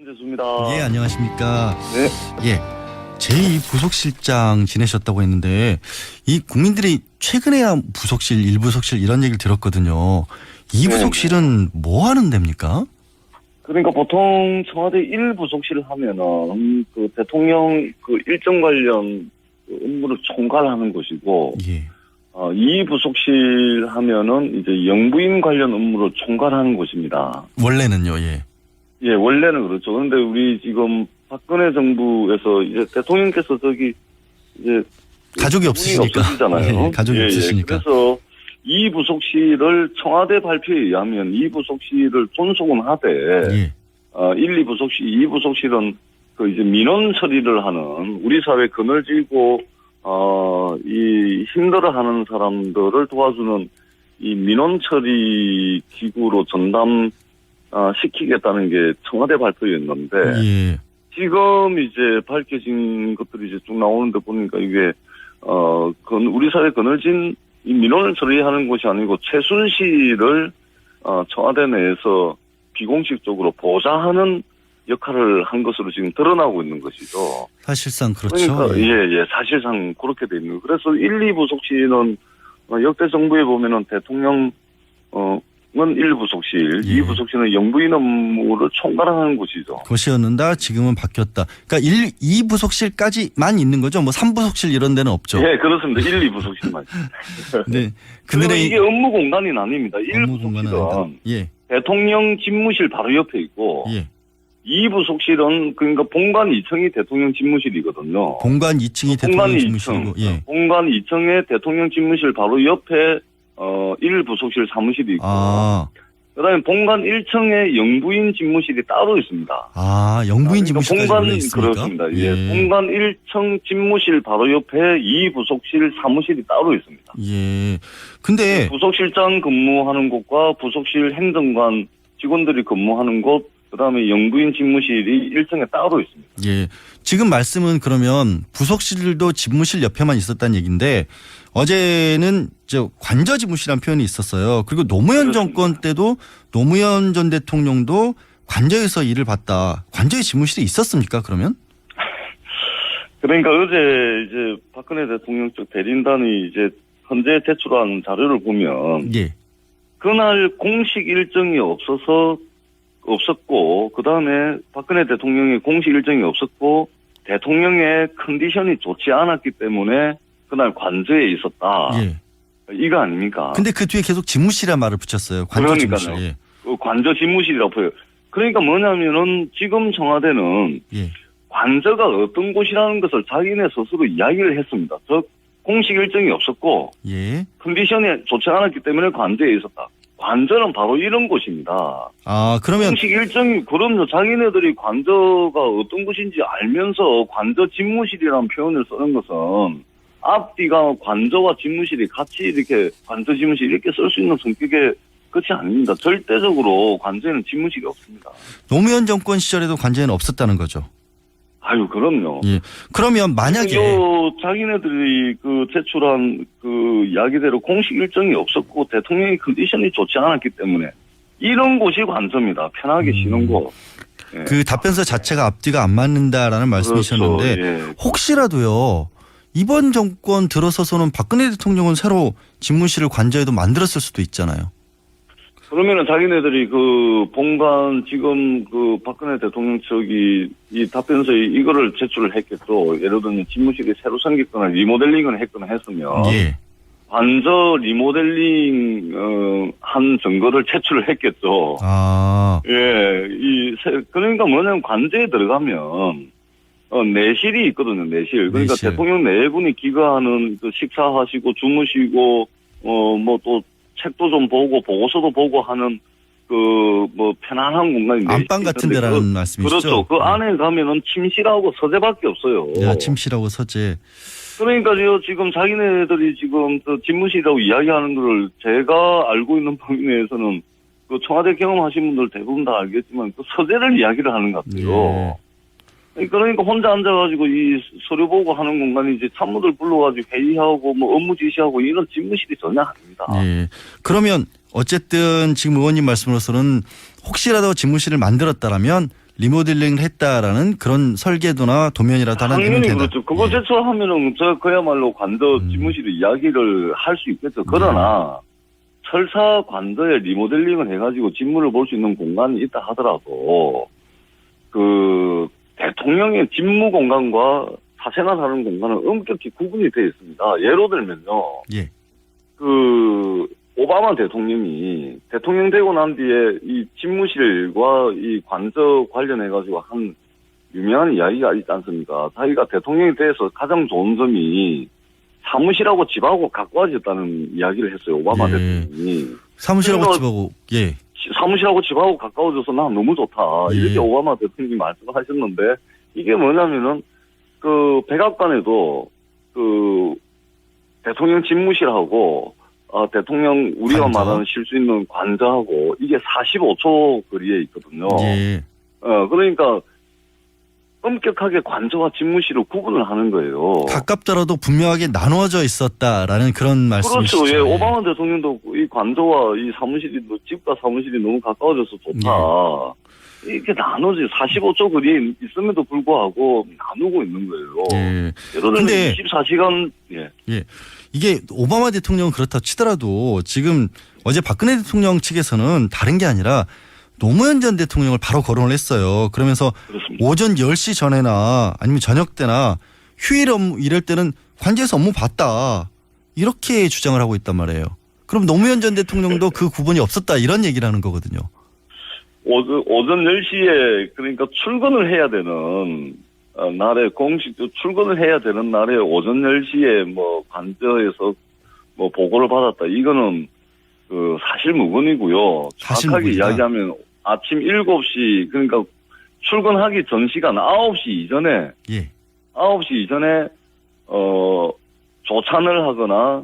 김재수입니다. 예, 안녕하십니까. 네. 예. 제2부속실장 지내셨다고 했는데 이 국민들이 최근에야 부속실, 일부속실 이런 얘기를 들었거든요. 이 네, 부속실은 뭐 하는 데입니까? 그러니까 보통 청와대 일부속실 하면은 그 대통령 그 일정 관련 그 업무를 총괄하는 곳이고 예. 어, 이 부속실 하면은 이제 영부인 관련 업무를 총괄하는 곳입니다. 원래는요, 예. 예, 원래는 그렇죠. 그런데 우리 지금 박근혜 정부에서 이제 대통령께서 저기 이제 가족이 없으시니까. 없으시잖아요. 예, 가족이 예, 예. 없으시니까. 그래서 이 부속실을 청와대 발표에 의하면 이 부속실을 존속은 하되 예. 어, 1, 2부속실, 2부속실은 그 이제 민원 처리를 하는 우리 사회 그늘지고 어, 이 힘들어하는 사람들을 도와주는 이 민원 처리 기구로 전담 아, 시키겠다는 게 청와대 발표였는데 예. 지금 이제 밝혀진 것들이 이제 쭉 나오는데 보니까 이게 어, 건 우리 사회 그늘진 이 민원을 처리하는 곳이 아니고 최순실을 어, 청와대 내에서 비공식적으로 보좌하는 역할을 한 것으로 지금 드러나고 있는 것이죠. 사실상 그렇죠. 그러니까 예. 예, 예, 사실상 그렇게 돼 있는. 그래서 1, 2부속실은 어, 역대 정부에 보면은 대통령 어 은 1부속실, 예. 2부속실은 영부인 업무를 총괄하는 곳이죠. 것이었는데 지금은 바뀌었다. 그러니까 1, 2부속실까지만 있는 거죠. 뭐 3부속실 이런 데는 없죠. 예, 그렇습니다. 1, 2부속실만. 네. 그들의 이게 업무 공간이 아닙니다. 업무 공간은 아니다. 1부속실은 예. 대통령 집무실 바로 옆에 있고 예. 2부속실은 그러니까 본관 2층이 대통령 집무실이거든요. 본관 2층이 본관 대통령 2층, 집무실이고 예. 본관 2층에 대통령 집무실 바로 옆에 어 1부속실 사무실이 있고 아. 그 다음에 본관 1층에 영부인 집무실이 따로 있습니다. 아, 영부인 그러니까 집무실까지 본관 원래 있습니까? 그렇습니다. 예. 본관 1층 집무실 바로 옆에 2부속실 사무실이 따로 있습니다. 예. 근데 부속실장 근무하는 곳과 부속실 행정관 직원들이 근무하는 곳, 그다음에 영부인 집무실이 1층에 따로 있습니다. 예. 지금 말씀은 그러면 부속실도 집무실 옆에만 있었다는 얘기인데 어제는 저 관저 집무실이라는 표현이 있었어요. 그리고 노무현 그렇습니다. 정권 때도 노무현 전 대통령도 관저에서 일을 봤다. 관저에 집무실이 있었습니까? 그러면? 그러니까 어제 이제 박근혜 대통령 쪽 대리인단이 이제 현재 제출한 자료를 보면 예. 그날 공식 일정이 없어서 없었고 그 다음에 박근혜 대통령의 공식 일정이 없었고 대통령의 컨디션이 좋지 않았기 때문에 그날 관저에 있었다. 예. 이거 아닙니까? 근데 그 뒤에 계속 집무실이란 말을 붙였어요. 관저 그러니까요. 집무실. 예. 그 관저 집무실이라고 보여요. 그러니까 뭐냐면은 지금 청와대는 예. 관저가 어떤 곳이라는 것을 자기네 스스로 이야기를 했습니다. 즉 공식 일정이 없었고 예. 컨디션이 좋지 않았기 때문에 관저에 있었다. 관저는 바로 이런 곳입니다. 아, 그러면 공식 일정이 그럼요. 자기네들이 관저가 어떤 곳인지 알면서 관저 집무실이라는 표현을 쓰는 것은 앞뒤가 관저와 집무실이 같이 이렇게 관저 집무실 이렇게 쓸 수 있는 성격의 끝이 아닙니다. 절대적으로 관저에는 집무실이 없습니다. 노무현 정권 시절에도 관저에는 없었다는 거죠. 아유, 그럼요. 예. 그러면 만약에 요 자기네들이 그 제출한 그 이야기대로 공식 일정이 없었고 대통령의 컨디션이 좋지 않았기 때문에 이런 곳이 관저입니다. 편하게 쉬는 곳. 예. 그 답변서 자체가 앞뒤가 안 맞는다라는 말씀이셨는데 그렇죠. 예. 혹시라도요 이번 정권 들어서서는 박근혜 대통령은 새로 집무실을 관저에도 만들었을 수도 있잖아요. 그러면은 자기네들이 그 본관 지금 그 박근혜 대통령 측이 이 답변서에 이거를 제출을 했겠죠. 예를 들면 집무실이 새로 생겼거나 리모델링을 했거나 했으면 예. 관저 리모델링 어, 한 증거를 제출을 했겠죠. 아 예, 이 세- 그러니까 뭐냐면 관제에 들어가면 어 내실이 있거든요. 내실. 그러니까 내실. 대통령 네 분이 귀가하는 그 식사하시고 주무시고 어 뭐 또 책도 좀 보고 보고서도 보고 하는 그 뭐 편안한 공간이 안방 같은 있는데 데라는 그, 말씀이시죠? 그렇죠. 그 예. 안에 가면은 침실하고 서재밖에 없어요. 야, 침실하고 서재. 그러니까요, 지금 자기네들이 지금 그 집무실이라고 이야기하는 거를 제가 알고 있는 범위 내에서는 그 청와대 경험하신 분들 대부분 다 알겠지만 그 서재를 이야기를 하는 것 같아요. 그러니까 혼자 앉아가지고 이 서류 보고 하는 공간이 이제 참모들 불러가지고 회의하고 뭐 업무 지시하고 이런 집무실이 전혀 아닙니다. 예. 그러면 어쨌든 지금 의원님 말씀으로서는 혹시라도 집무실을 만들었다라면 리모델링을 했다라는 그런 설계도나 도면이라도 하나 내면 된다. 그렇죠. 그거 예. 제출하면은 저 그야말로 관저 음. 집무실에 이야기를 할 수 있겠죠. 그러나 철사 관저에 리모델링을 해가지고 집무를 볼 수 있는 공간이 있다 하더라도 그 대통령의 집무 공간과 사생활 하는 공간은 엄격히 구분이 되어 있습니다. 예로 들면요. 예. 그 오바마 대통령이 대통령 되고 난 뒤에 이 집무실과 이 관저 관련해 가지고 한 유명한 이야기가 있지 않습니까? 자기가 대통령이 돼서 가장 좋은 점이 사무실하고 집하고 가까워졌다는 이야기를 했어요. 오바마 예. 대통령이 사무실하고 집하고 예. 시- 사무실하고 집하고 가까워져서 난 너무 좋다. 예. 이렇게 오바마 대통령이 말씀하셨는데 이게 뭐냐면은 그 백악관에도 그 대통령 집무실하고 어, 대통령 우리가 관저. 말하는 쉴 수 있는 관저하고 이게 45초 거리에 있거든요. 예. 어, 그러니까 엄격하게 관저와 집무실을 구분을 하는 거예요. 가깝더라도 분명하게 나누어져 있었다라는 그런 말씀이시죠. 그렇죠. 예, 오바마 대통령도 이 관저와 이 사무실이 뭐 집과 사무실이 너무 가까워져서 좋다. 예. 이렇게 나누지 45초 거리에 있음에도 불구하고 나누고 있는 거예요. 예. 예를 들면 근데- 24시간 예. 이게 오바마 대통령은 그렇다 치더라도 지금 어제 박근혜 대통령 측에서는 다른 게 아니라 노무현 전 대통령을 바로 거론을 했어요. 그러면서 그렇습니다. 오전 10시 전에나 아니면 저녁 때나 휴일 업무 이럴 때는 관제에서 업무 봤다. 이렇게 주장을 하고 있단 말이에요. 그럼 노무현 전 대통령도 그 구분이 없었다 이런 얘기를 하는 거거든요. 오전, 오전 10시에 그러니까 출근을 해야 되는 어, 날에 공식 출근을 해야 되는 날에 오전 10시에 뭐 관저에서 뭐 보고를 받았다. 이거는 그 사실 무근이고요. 사실 정확하게. 이야기하면 아침 7시 그러니까 출근하기 전 시간 9시 이전에 예. 9시 이전에 어 조찬을 하거나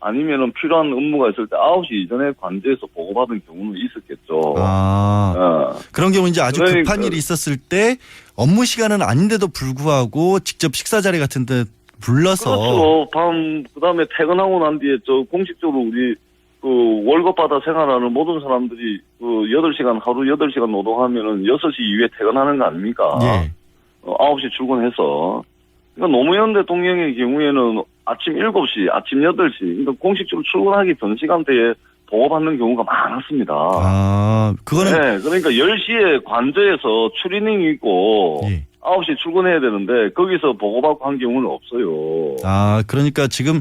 아니면은 필요한 업무가 있을 때 9시 이전에 관제에서 보고받은 경우는 있었겠죠. 아, 어. 그런 경우 이제 아주 그러니까- 급한 일이 있었을 때 업무 시간은 아닌데도 불구하고 직접 식사 자리 같은 데 불러서 그렇죠. 밤 그 다음에 퇴근하고 난 뒤에 저 공식적으로 우리 그 월급 받아 생활하는 모든 사람들이 그 8시간 하루 8시간 노동하면은 6시 이후에 퇴근하는 거 아닙니까? 예. 어, 9시 출근해서. 그러니까 노무현 대통령의 경우에는 아침 7시, 아침 8시, 그러니까 공식적으로 출근하기 전 시간대에 보고받는 경우가 많았습니다. 아, 그거는 네, 그러니까 10시에 관저에서 추리닝이 있고 예. 9시 출근해야 되는데 거기서 보고받고 한 경우는 없어요. 아, 그러니까 지금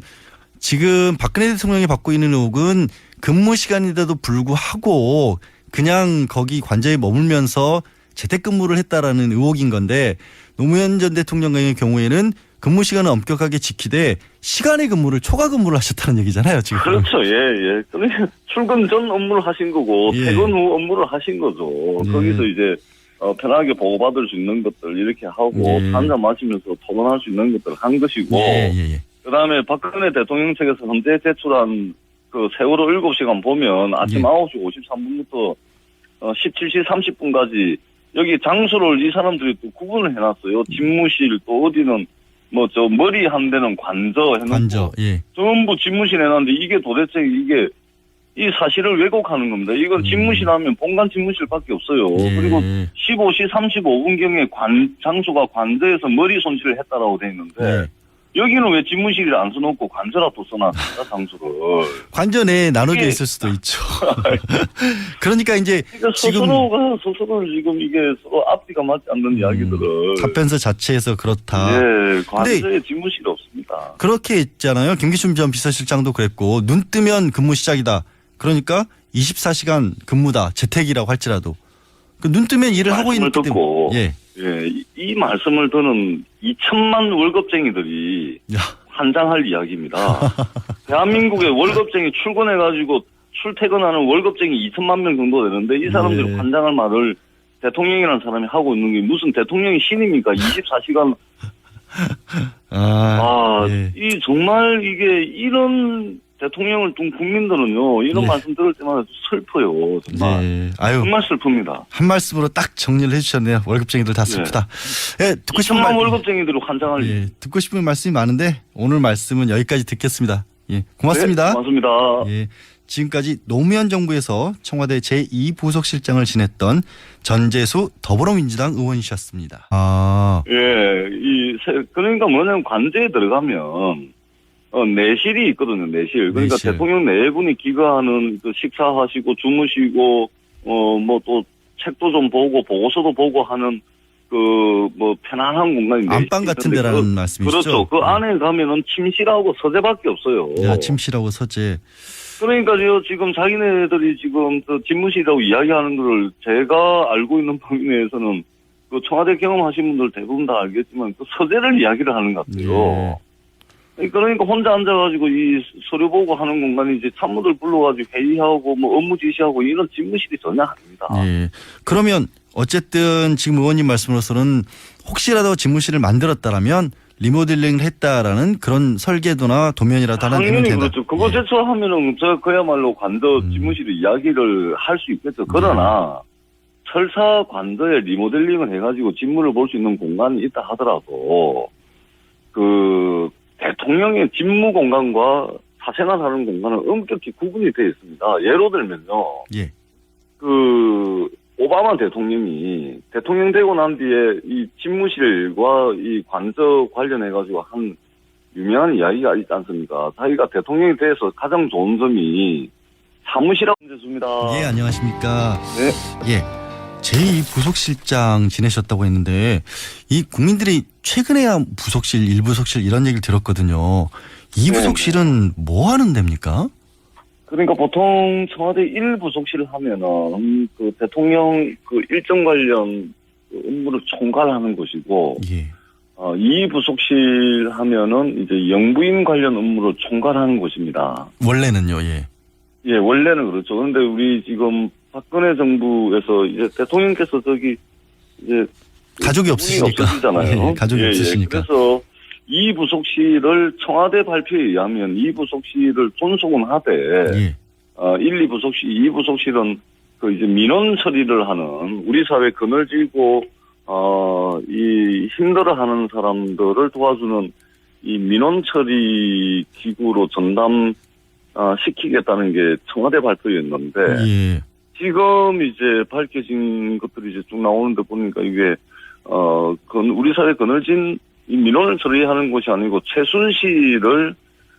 지금 박근혜 대통령이 받고 있는 의혹은 근무 시간인데도 불구하고 그냥 거기 관저에 머물면서 재택근무를 했다라는 의혹인 건데 노무현 전 대통령의 경우에는 근무 시간을 엄격하게 지키되 시간의 근무를 초과 근무를 하셨다는 얘기잖아요, 지금. 그렇죠, 예, 예. 그러니까 출근 전 업무를 하신 거고 예. 퇴근 후 업무를 하신 거죠. 예. 거기서 이제 어, 편하게 보고받을 수 있는 것들 이렇게 하고 예. 한잔 마시면서 토론할 수 있는 것들 한 것이고 예, 예, 예. 그 다음에 박근혜 대통령 측에서 현재 제출한 그 세월호 7시간 보면 아침 예. 9시 53분부터 어, 17시 30분까지 여기 장소를 이 사람들이 또 구분을 해놨어요. 집무실 또 어디는 뭐 저 머리 한 대는 관저 해놓고 관저. 예. 전부 집무실 해놨는데 이게 도대체 이게 이 사실을 왜곡하는 겁니다. 이건 음. 집무실 하면 본관 집무실밖에 없어요. 예. 그리고 15시 35분경에 관 장소가 관저에서 머리 손질을 했다라고 돼 있는데 예. 여기는 왜 집무실을 안 써놓고 관저라 또 써놨습니까 장소를. 관저 내에 나눠져 이게- 있을 수도 있죠. 그러니까 이제 그러니까 지금- 스스로가 스스로 지금 이게 서로 앞뒤가 맞지 않는 이야기들을. 답변서 자체에서 그렇다. 예, 관저에 집무실이 없습니다. 그렇게 했잖아요. 김기춘 전 비서실장도 그랬고 눈 뜨면 근무 시작이다. 그러니까 24시간 근무다. 재택이라고 할지라도. 그 눈 뜨면 일을 하고 있기 듣고. 예. 예, 이, 이 말씀을 듣는 2천만 월급쟁이들이 야. 환장할 이야기입니다. 대한민국의 월급쟁이 출근해가지고 출퇴근하는 월급쟁이 2천만 명 정도 되는데 이 사람들이 네. 환장할 말을 대통령이라는 사람이 하고 있는 게 무슨 대통령이 신입니까? 24시간 아, 아, 예. 이 정말 이게 이런 대통령을 둔 국민들은요 이런 예. 말씀 들을 때마다 슬퍼요 정말 예. 아유. 정말 슬픕니다. 한 말씀으로 딱 정리를 해주셨네요. 월급쟁이들 다 슬프다. 예, 듣고 싶은 2천만 말. 월급쟁이들이 환장할 예, 듣고 싶은 말씀이 많은데 오늘 말씀은 여기까지 듣겠습니다. 예, 네, 고맙습니다. 고맙습니다. 예, 지금까지 노무현 정부에서 청와대 제2부속실장을 지냈던 전재수 더불어민주당 의원이셨습니다. 아, 예, 이, 세- 그러니까 뭐냐면 관제에 들어가면, 어, 내실이 있거든요, 내실. 그러니까 내실. 대통령 네 분이 기거하는 그 식사하시고 주무시고, 어, 뭐 또 책도 좀 보고 보고서도 보고 하는 그, 뭐 편안한 공간이 안방 같은 있는데 데라는 그, 말씀이시죠? 그렇죠. 그 안에 가면은 침실하고 서재밖에 없어요. 야, 침실하고 서재. 그러니까요, 지금 자기네들이 지금 그 집무실이라고 이야기하는 거를 제가 알고 있는 범위 내에서는 그 청와대 경험하신 분들 대부분 다 알겠지만 그 서재를 이야기를 하는 것 같아요. 그러니까 혼자 앉아가지고 이 서류 보고 하는 공간이 이제 참모들 불러가지고 회의하고 뭐 업무 지시하고 이런 집무실이 전혀 아닙니다. 예. 그러면 어쨌든 지금 의원님 말씀으로서는 혹시라도 집무실을 만들었다라면 리모델링을 했다라는 그런 설계도나 도면이라도 하나 내면 된다. 그렇죠. 그거 예. 제출하면은 저 그야말로 관저 음. 집무실 이야기를 할 수 있겠죠. 그러나 철사 관저에 리모델링을 해가지고 집무를 볼 수 있는 공간이 있다 하더라도 그 대통령의 집무 공간과 사생활하는 공간은 엄격히 구분이 되어 있습니다. 예로 들면요. 예. 그 오바마 대통령이 대통령 되고 난 뒤에 이 집무실과 이 관저 관련해 가지고 한 유명한 이야기가 있지 않습니까? 자기가 대통령이 돼서 가장 좋은 점이 사무실하고 됐습니다. 예, 안녕하십니까. 네. 예. 제2부속실장 지내셨다고 했는데 이 국민들이 최근에야 부속실, 1부속실 이런 얘기를 들었거든요. 이 네, 부속실은 뭐 하는 데입니까? 그러니까 보통 청와대 일부속실 하면은 그 대통령 그 일정 관련 그 업무를 총괄하는 곳이고 예. 어, 이 부속실 하면은 이제 영부인 관련 업무를 총괄하는 곳입니다. 원래는요, 예. 예, 원래는 그렇죠. 그런데 우리 지금 박근혜 정부에서 이제 대통령께서 저기 이제 가족이 분이 없으시니까. 없으시잖아요. 예, 가족이 없으시니까. 그래서 이 부속실을 청와대 발표에 의하면 이 부속실을 존속은 하되 예. 어, 1, 2부속실, 2부속실은 그 이제 민원 처리를 하는 우리 사회 그늘지고 어, 이 힘들어하는 사람들을 도와주는 이 민원 처리 기구로 전담 어, 시키겠다는 게 청와대 발표였는데 예. 지금 이제 밝혀진 것들이 이제 쭉 나오는데 보니까 이게 어, 그 우리 사회 그늘진 이 민원을 처리하는 곳이 아니고 최순실을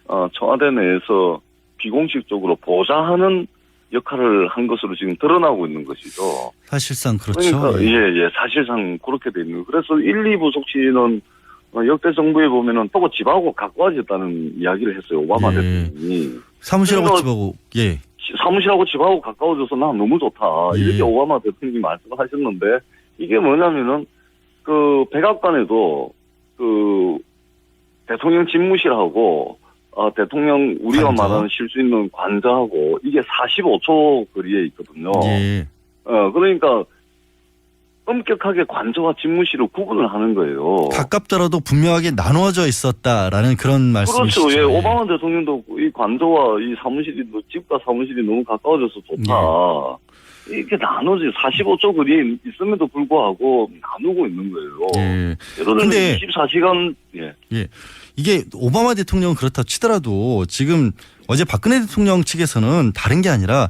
어, 청와대 내에서 비공식적으로 보좌하는 역할을 한 것으로 지금 드러나고 있는 것이죠. 사실상 그렇죠. 그러니까 예. 예, 예, 사실상 그렇게 돼 있는. 그래서 1, 2 부속실은 어, 역대 정부에 보면은 또 집하고 가까워졌다는 이야기를 했어요. 오바마 예. 대통령이. 사무실하고 집하고 예. 시- 사무실하고 집하고 가까워져서 난 너무 좋다. 예. 이렇게 오바마 대통령이 말씀하셨는데 이게 뭐냐면은 그 백악관에도 그 대통령 집무실하고 어, 대통령 우리가 관저. 말하는 쉴 수 있는 관저하고 이게 45초 거리에 있거든요. 예. 어, 그러니까 엄격하게 관저와 집무실을 구분을 하는 거예요. 가깝더라도 분명하게 나누어져 있었다라는 그런 말씀이시죠. 그렇죠. 예, 오바마 대통령도 이 관저와 이 사무실이 뭐 집과 사무실이 너무 가까워져서 좋다. 이렇게 나눠지 45초 거리에 있음에도 불구하고 나누고 있는 거예요. 예. 근데- 24시간 예. 이게 오바마 대통령은 그렇다 치더라도 지금 어제 박근혜 대통령 측에서는 다른 게 아니라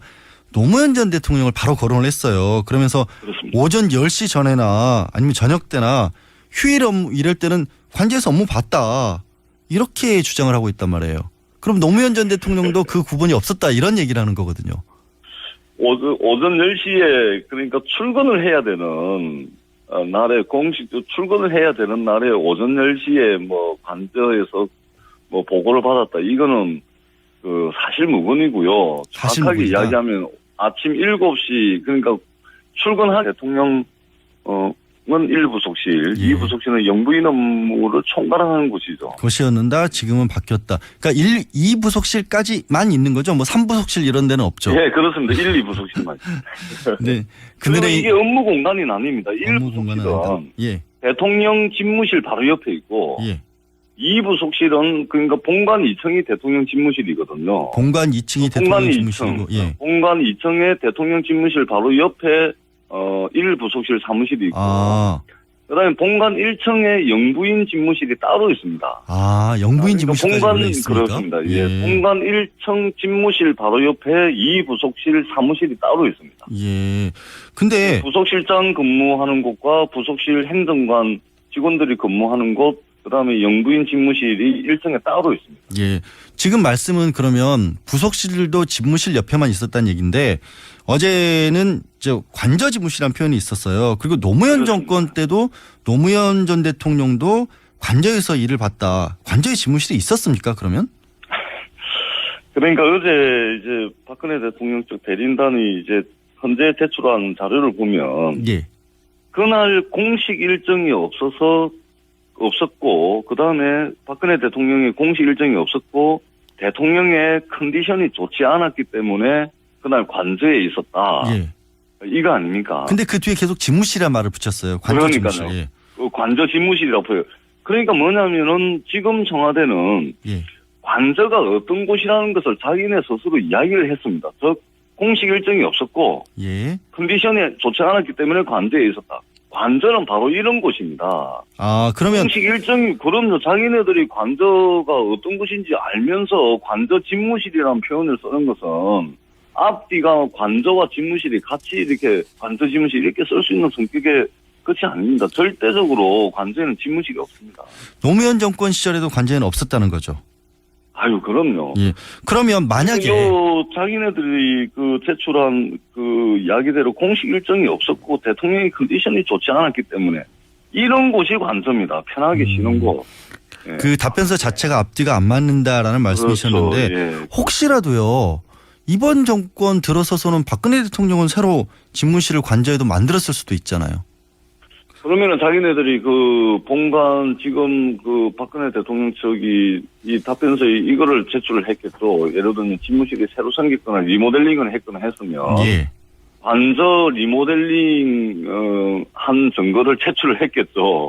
노무현 전 대통령을 바로 거론을 했어요. 그러면서 그렇습니다. 오전 10시 전에나 아니면 저녁 때나 휴일 업무 이럴 때는 관제에서 업무 봤다. 이렇게 주장을 하고 있단 말이에요. 그럼 노무현 전 대통령도 그 구분이 없었다 이런 얘기를 하는 거거든요. 오전, 오전 10시에 그러니까 출근을 해야 되는 어, 날에 공식 출근을 해야 되는 날에 오전 10시에 뭐 관저에서 뭐 보고를 받았다. 이거는 그 사실 무근이고요. 사실 정확하게 무근이다. 이야기하면 아침 7시 그러니까 출근할 대통령 어는 1부 속실, 예. 2부 속실은 영부인 업무를 총괄하는 곳이죠. 것이었는데 지금은 바뀌었다. 그러니까 1, 2부 속실까지만 있는 거죠. 뭐 3부 속실 이런 데는 없죠. 예, 그렇습니다. 1, 2부 속실만. 네. 그리고 그들의 이게 업무 공간이 아닙니다. 업무 공간은 아니다. 1부 속실은 예. 대통령 집무실 바로 옆에 있고 예. 2부속실은 그러니까 본관 2층이 대통령 집무실이거든요. 본관 2층이 본관 대통령 2층, 집무실이고 예. 본관 2층에 대통령 집무실 바로 옆에 어 1부속실 사무실이 있고 아, 그다음에 본관 1층에 영부인 집무실이 따로 있습니다. 아, 영부인 그러니까 집무실까지 본관 원래 있습니까? 그렇습니다. 예. 본관 1층 집무실 바로 옆에 이 부속실 사무실이 따로 있습니다. 예. 근데 부속실장 근무하는 곳과 부속실 행정관 직원들이 근무하는 곳, 그다음에 영부인 집무실이 1층에 따로 있습니다. 예. 지금 말씀은 그러면 부속실도 집무실 옆에만 있었다는 얘기인데 어제는 저 관저 집무실이라는 표현이 있었어요. 그리고 노무현 그렇습니다. 정권 때도 노무현 전 대통령도 관저에서 일을 봤다. 관저에 집무실이 있었습니까? 그러면? 그러니까 어제 이제 박근혜 대통령 쪽 대리인단이 이제 현재 제출한 자료를 보면 예. 그날 공식 일정이 없어서 없었고 그 다음에 박근혜 대통령의 공식 일정이 없었고 대통령의 컨디션이 좋지 않았기 때문에 그날 관저에 있었다. 예. 이거 아닙니까? 근데 그 뒤에 계속 집무실이란 말을 붙였어요. 관저 그러니까요. 집무실. 예. 그 관저 집무실이라고 보여요. 그러니까 뭐냐면은 지금 청와대는 예. 관저가 어떤 곳이라는 것을 자기네 스스로 이야기를 했습니다. 즉 공식 일정이 없었고 예. 컨디션이 좋지 않았기 때문에 관저에 있었다. 관저는 바로 이런 곳입니다. 아, 그러면 공식 일정이 그럼요. 자기네들이 관저가 어떤 곳인지 알면서 관저 집무실이라는 표현을 쓰는 것은 앞뒤가 관저와 집무실이 같이 이렇게 관저 집무실 이렇게 쓸 수 있는 성격의 끝이 아닙니다. 절대적으로 관저에는 집무실이 없습니다. 노무현 정권 시절에도 관저에는 없었다는 거죠. 아유 그럼요. 예. 그러면 만약에 요 자기네들이 그 제출한 그 이야기대로 공식 일정이 없었고 대통령의 컨디션이 좋지 않았기 때문에 이런 곳이 관저입니다. 편하게 음. 쉬는 곳. 예. 그 답변서 자체가 앞뒤가 안 맞는다라는 말씀이셨는데 그렇죠. 예. 혹시라도요 이번 정권 들어서서는 박근혜 대통령은 새로 집무실을 관저에도 만들었을 수도 있잖아요. 그러면은 자기네들이 그 본관 지금 그 박근혜 대통령 측이 이 답변서에 이거를 제출을 했겠죠. 예를 들면 집무실이 새로 생겼거나 리모델링을 했거나 했으면 예. 관저 리모델링 어, 한 증거를 제출을 했겠죠.